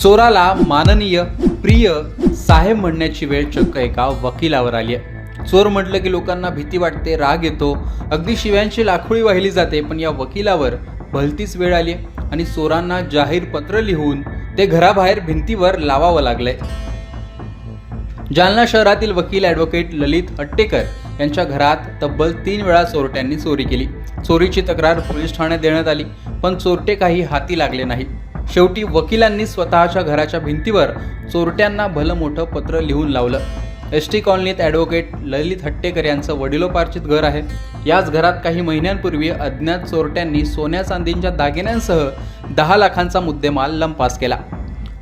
चोराला माननीय प्रिय साहेब म्हणण्याची वेळ चक्क एका वकिलावर आली आहे. चोर म्हटलं की लोकांना भीती वाटते राग येतो. अगदी शिव्यांची लाखोळी वाहिली जाते पण या वकिलावर भलतीच वेळ आली आणि चोरांना जाहीर पत्र लिहून ते घराबाहेर भिंतीवर लावावं लागलंय. जालना शहरातील वकील ॲडव्होकेट ललित हट्टेकर यांच्या घरात तब्बल तीन वेळा चोरट्यांनी चोरी केली. चोरीची तक्रार पोलीस ठाण्यात देण्यात आली पण चोरटे काही हाती लागले नाहीत. शेवटी वकिलांनी स्वतःच्या घराच्या भिंतीवर चोरट्यांना भलं मोठं पत्र लिहून लावलं. एस टी कॉलनीत ॲडव्होकेट ललित हट्टेकर यांचं वडिलोपार्जित घर आहे. याच घरात काही महिन्यांपूर्वी अज्ञात चोरट्यांनी सोन्या चांदींच्या दागिन्यांसह दहा लाखांचा मुद्देमाल लंपास केला.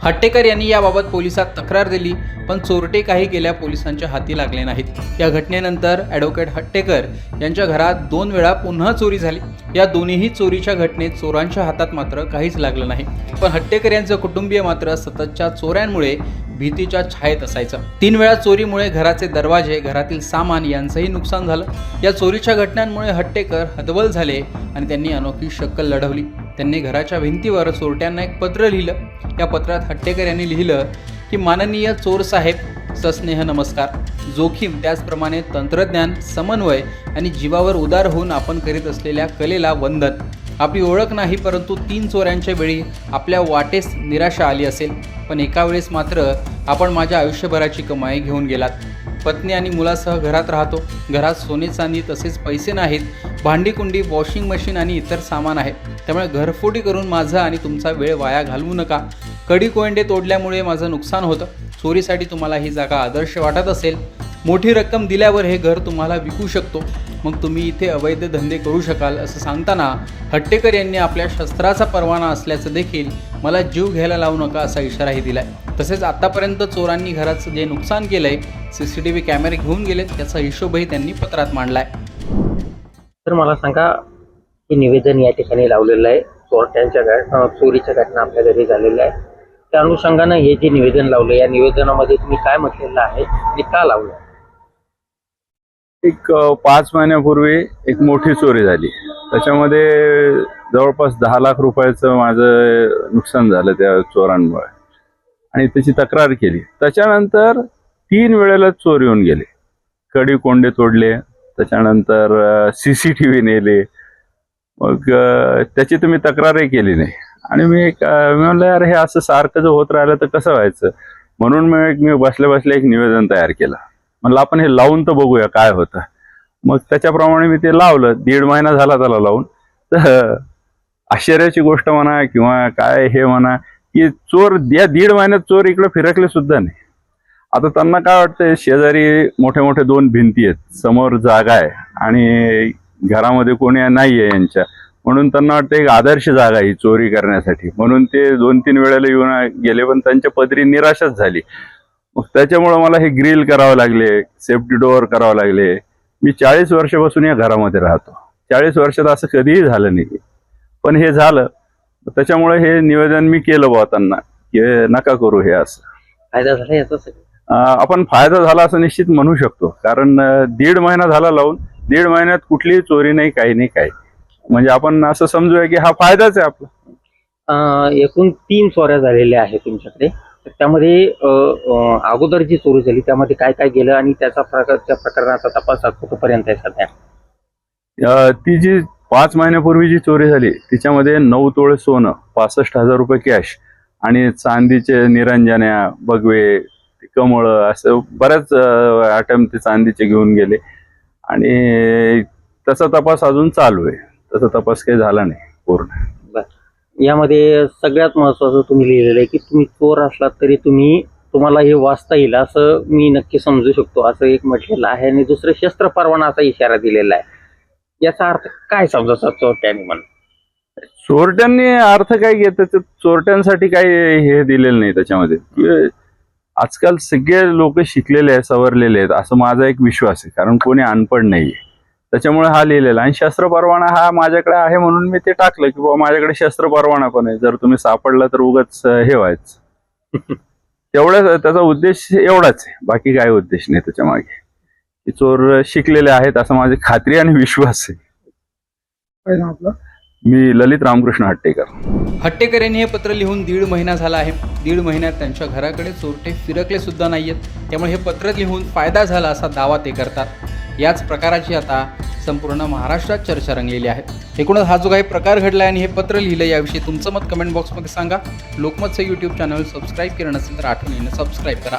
हट्टेकर यांनी याबाबत पोलिसात तक्रार दिली पण चोरटे काही गेल्या पोलिसांच्या हाती लागले नाहीत. या घटनेनंतर ॲडव्होकेट हट्टेकर यांच्या घरात दोन वेळा पुन्हा चोरी झाली. या दोन्हीही चोरीच्या घटनेत चोरांच्या हातात मात्र काहीच लागलं नाही. पण हट्टेकर यांचं कुटुंबीय मात्र सततच्या चोऱ्यांमुळे भीतीच्या छायेत असायचं. तीन वेळा चोरीमुळे घराचे दरवाजे घरातील सामान यांचंही नुकसान झालं. या चोरीच्या घटनांमुळे हट्टेकर हतबल झाले आणि त्यांनी अनोखी शक्कल लढवली. त्यांनी घराच्या भिंतीवर चोरट्यांना एक पत्र लिहिलं. या पत्रात हट्टेकर यांनी लिहिलं की माननीय चोर साहेब सस्नेह नमस्कार. जोखीम त्याचप्रमाणे तंत्रज्ञान समन्वय आणि जीवावर उदार होऊन आपण करीत असलेल्या कलेला वंदन. आपली ओळख नाही परंतु तीन चोऱ्यांच्या वेळी आपल्या वाटेस निराशा आली असेल. पण एका वेळेस मात्र आपण माझ्या आयुष्यभराची कमाई घेऊन गेलात. पत्नी आणि मुलासह घरात राहतो. घरात सोने चांदी तसेच पैसे नाहीत. भांडीकुंडी वॉशिंग मशीन आणि इतर सामान आहे. त्यामुळे घरफोडी करून माझा आणि तुमचा वेळ वाया घालवू नका. कडी कोयंडे तोडल्यामुळे माझं नुकसान होतं. चोरीसाठी तुम्हाला ही जागा आदर्श वाटत असेल. मोठी रक्कम दिल्यावर हे घर तुम्हाला विकू शकतो. मग तुम्ही इथे अवैध धंदे करू शकाल असं सांगताना हट्टेकर यांनी आपल्या शस्त्राचा परवाना असल्याचं देखील मला जीव घ्यायला लावू नका असा इशाराही दिलाय. तसेच आतापर्यंत चोरांनी घराचं जे नुकसान केलंय सी सी टी व्ही कॅमेरे घेऊन गेलेत त्याचा हिशोबही त्यांनी पत्रात मांडलाय. तर मला सांगा हे निवेदन या ठिकाणी लावलेलं आहे. चोरट्यांच्या घटना चोरीच्या घटना आपल्या घरी झालेल्या आहे त्या अनुषंगानं हे जे निवेदन लावलं या निवेदनामध्ये तुम्ही काय म्हटलेलं आहे आणि का लावलं? एक पाच महिन्यापूर्वी एक मोठी चोरी झाली. त्याच्यामध्ये जवळपास दहा लाख रुपयाचं माझं नुकसान झालं त्या चोरांमुळे. आणि त्याची तक्रार केली. त्याच्यानंतर तीन वेळेला चोर येऊन गेले. कडी कोंडे तोडले त्याच्यानंतर सी सी टी व्ही नेले. मग त्याची तुम्ही तक्रारही केली नाही. आणि मी एक मी म्हणलं यार हे असं सारखं जर होत राहिलं तर कसं व्हायचं? म्हणून मी एक मी बसल्या बसल्या एक निवेदन तयार केलं. म्हणलं आपण हे लावून तर बघूया काय होतं. मग त्याच्याप्रमाणे मी ते लावलं. दीड महिना झाला त्याला लावून. तर आश्चर्याची गोष्ट म्हणा किंवा काय हे म्हणा की चोर या दीड महिन्यात चोर इकडे फिरकले सुद्धा नाही. आता त्यांना काय वाटतंय शेजारी मोठे मोठे दोन भिंती आहेत. समोर जागा आहे आणि घरामध्ये कोणी नाही आहे यांच्या. म्हणून त्यांना वाटतं एक आदर्श जागा ही चोरी करण्यासाठी. म्हणून ते दोन तीन वेळेला येऊन गेले पण त्यांच्या पदरी निराशाच झाली. मग त्याच्यामुळं मला हे ग्रिल करावं लागले सेफ्टी डोअर करावं लागले. मी चाळीस वर्षापासून या घरामध्ये राहतो. चाळीस वर्षात असं कधीही झालं नाही. पण हे झालं. त्याच्यामुळे हे निवेदन मी केलं बुवा त्यांना की नका करू हे असं. फायदा झाला याचा आपण फायदा झाला असं निश्चित म्हणू शकतो. कारण दीड महिना झाला लावून दीड महिन्यात कुठलीही चोरी नाही काही नाही काही. म्हणजे आपण असं समजूया की हा फायदाच आहे आपला. एकूण तीन चोऱ्या झालेल्या आहेत तुमच्याकडे. त्यामध्ये अगोदर जी चोरी झाली त्यामध्ये काय काय गेलं आणि त्याचा प्रकार त्या प्रकरणाचा तपास कुठपर्यंत आहे सध्या? ती जी पाच महिन्यापूर्वी जी चोरी झाली तिच्यामध्ये नऊ तोळे सोनं पासष्ट हजार रुपये कॅश आणि चांदीचे निरंजन्या बगवे कमळ असं बऱ्याच आयटम ते चांदीचे घेऊन गेले. आणि त्याचा तपास अजून चालू आहे. त्याचा तपास काही झाला नाही पूर्ण. यामध्ये सगळ्यात महत्वाचं तुम्ही लिहिलेलं आहे की तुम्ही चोर असलात तरी तुम्ही तुम्हाला हे वाचता येईल असं मी नक्की समजू शकतो. असं एक म्हटलेलं आहे आणि दुसरं शस्त्र परवाना असा इशारा दिलेला आहे. याचा अर्थ काय समजायचा चोरट्याने म्हणून? चोरट्यांनी अर्थ काय घेत चोरट्यांसाठी काही हे दिलेलं नाही त्याच्यामध्ये. आजकाल सगळे लोक शिकलेले आहेत सवरलेले आहेत असं माझा एक विश्वास आहे कारण कोणी अनपड नाहीये. त्याच्यामुळे हा लिहिलेला आणि शस्त्र परवाना हा माझ्याकडे आहे म्हणून मी ते टाकलं की बाबा माझ्याकडे शस्त्र परवाना पण आहे. जर तुम्ही सापडला तर उगाच हे व्हायचं. तेवढ्या त्याचा उद्देश एवढाच आहे. बाकी काय उद्देश नाही त्याच्यामागे. की चोर शिकलेले आहेत असं माझी खात्री आणि विश्वास आहे. आपलं? मी ललित रामकृष्ण हट्टेकर. हट्टेकर यांनी हे पत्र लिहून दीड महिना झाला आहे. दीड महिन्यात त्यांच्या घराकडे चोरटे फिरकले सुद्धा नाहीयेत. त्यामुळे हे पत्र लिहून फायदा झाला असा दावा ते करतात. याच प्रकाराची आता संपूर्ण महाराष्ट्रात चर्चा रंगलेली आहे. एकूणच हा जो काही प्रकार घडला आणि हे पत्र लिहिलं याविषयी तुमचं मत कमेंट बॉक्समध्ये सांगा. लोकमतचं यूट्यूब चॅनल सबस्क्राईब केलं नसेल तर आठवणीनं सबस्क्राईब करा.